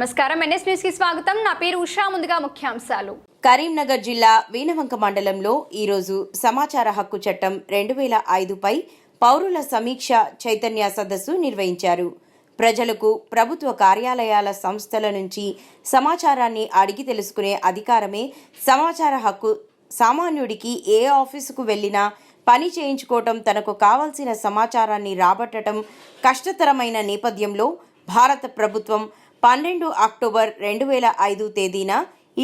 నమస్కారం. ఎన్ఎస్ న్యూస్కి స్వాగతం. నా పేరు ఉషా. ముందుగా ముఖ్యాంశాలు. కరీంనగర్ జిల్లా వీణవంక మండలంలో ఈరోజు సమాచార హక్కు చట్టం రెండు వేల ఐదుపై పౌరుల సమీక్ష చైతన్య సదస్సు నిర్వహించారు. ప్రజలకు ప్రభుత్వ కార్యాలయాల సంస్థల నుంచి సమాచారాన్ని అడిగి తెలుసుకునే అధికారమే సమాచార హక్కు. సామాన్యుడికి ఏ ఆఫీసుకు వెళ్ళినా పని చేయించుకోవటం తనకు కావలసిన సమాచారాన్ని రాబట్టడం కష్టతరమైన నేపథ్యంలో భారత ప్రభుత్వం పన్నెండు అక్టోబర్ రెండు వేల ఐదు తేదీన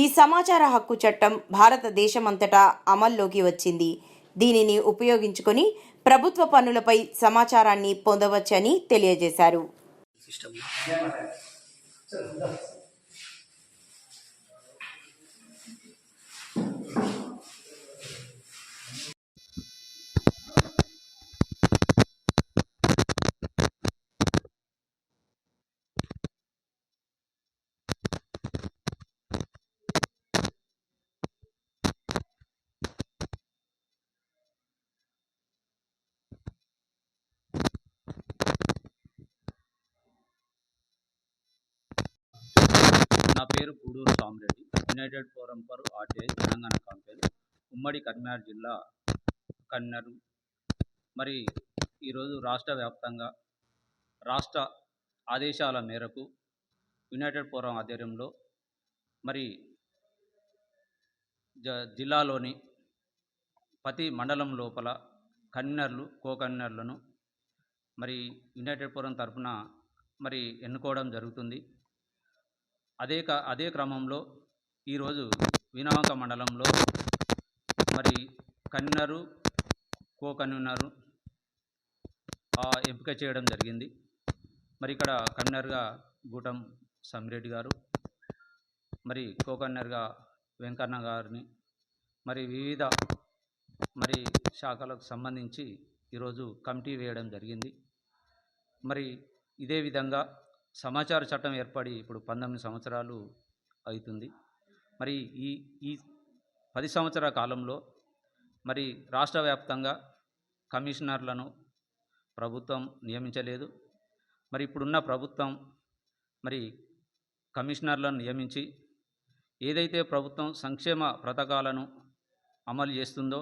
ఈ సమాచార హక్కు చట్టం భారతదేశమంతటా అమల్లోకి వచ్చింది. దీనిని ఉపయోగించుకొని ప్రభుత్వ పన్నులపై సమాచారాన్ని పొందవచ్చని తెలియజేశారు. Guduru Puduru Samireddy united forum for RTI Telangana conference ఉమ్మడి కరీంనగర్ జిల్లా కన్నరు. మరి ఈరోజు రాష్ట్ర వ్యాప్తంగా రాష్ట్ర ఆదేశాల మేరకు యునైటెడ్ ఫోరం ఆధ్వర్యంలో మరి జ జిల్లాలోని ప్రతి మండలం లోపల కన్నర్లు కోకన్నర్లను మరి యునైటెడ్ ఫోరం తరఫున మరి ఎన్నుకోవడం జరుగుతుంది. అదే క అదే క్రమంలో ఈరోజు వినామక మండలంలో మరి కన్వీనరు కో కన్వీనరు ఎంపిక చేయడం జరిగింది. మరి ఇక్కడ కన్వీనర్గా గూటం సమిరెడ్డి గారు మరి కో కన్వీనర్గా వెంకన్న గారిని మరి వివిధ మరి శాఖలకు సంబంధించి ఈరోజు కమిటీ వేయడం జరిగింది. మరి ఇదే విధంగా సమాచార చట్టం ఏర్పడి ఇప్పుడు పంతొమ్మిది సంవత్సరాలు అవుతుంది. మరి ఈ ఈ పది సంవత్సరాల కాలంలో మరి రాష్ట్ర వ్యాప్తంగా కమిషనర్లను ప్రభుత్వం నియమించలేదు. మరి ఇప్పుడున్న ప్రభుత్వం మరి కమిషనర్లను నియమించి ఏదైతే ప్రభుత్వం సంక్షేమ పథకాలను అమలు చేస్తుందో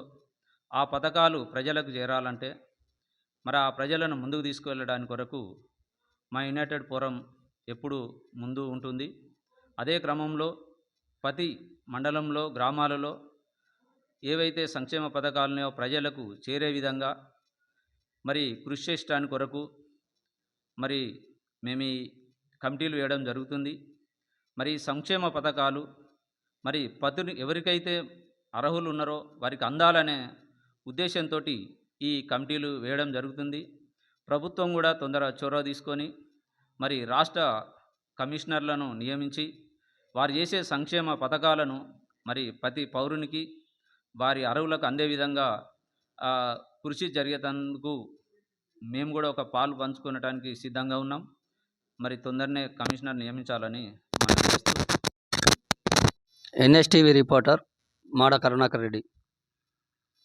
ఆ పథకాలు ప్రజలకు చేరాలంటే మరి ఆ ప్రజలను ముందుకు తీసుకువెళ్ళడానికి కొరకు మా యునైటెడ్ ఫోరం ఎప్పుడు ముందు ఉంటుంది. అదే క్రమంలో ప్రతి మండలంలో గ్రామాలలో ఏవైతే సంక్షేమ పథకాలనో ప్రజలకు చేరే విధంగా మరి కృషి చేయడానికి కొరకు మరి మేము ఈ కమిటీలు వేయడం జరుగుతుంది. మరి సంక్షేమ పథకాలు మరి పతులు ఎవరికైతే అర్హులు ఉన్నారో వారికి అందాలనే ఉద్దేశంతో ఈ కమిటీలు వేయడం జరుగుతుంది. ప్రభుత్వం కూడా తొందర చొరవ తీసుకొని మరి రాష్ట్ర కమిషనర్లను నియమించి వారు చేసే సంక్షేమ పథకాలను మరి ప్రతి పౌరునికి వారి అరువులకు అందే విధంగా కృషి జరిగేందుకు మేము కూడా ఒక పాలు పంచుకునడానికి సిద్ధంగా ఉన్నాం. మరి తొందరనే కమిషనర్ నియమించాలని ఎన్ఎస్టీవీ రిపోర్టర్ మాడ కరుణాకర్ రెడ్డి.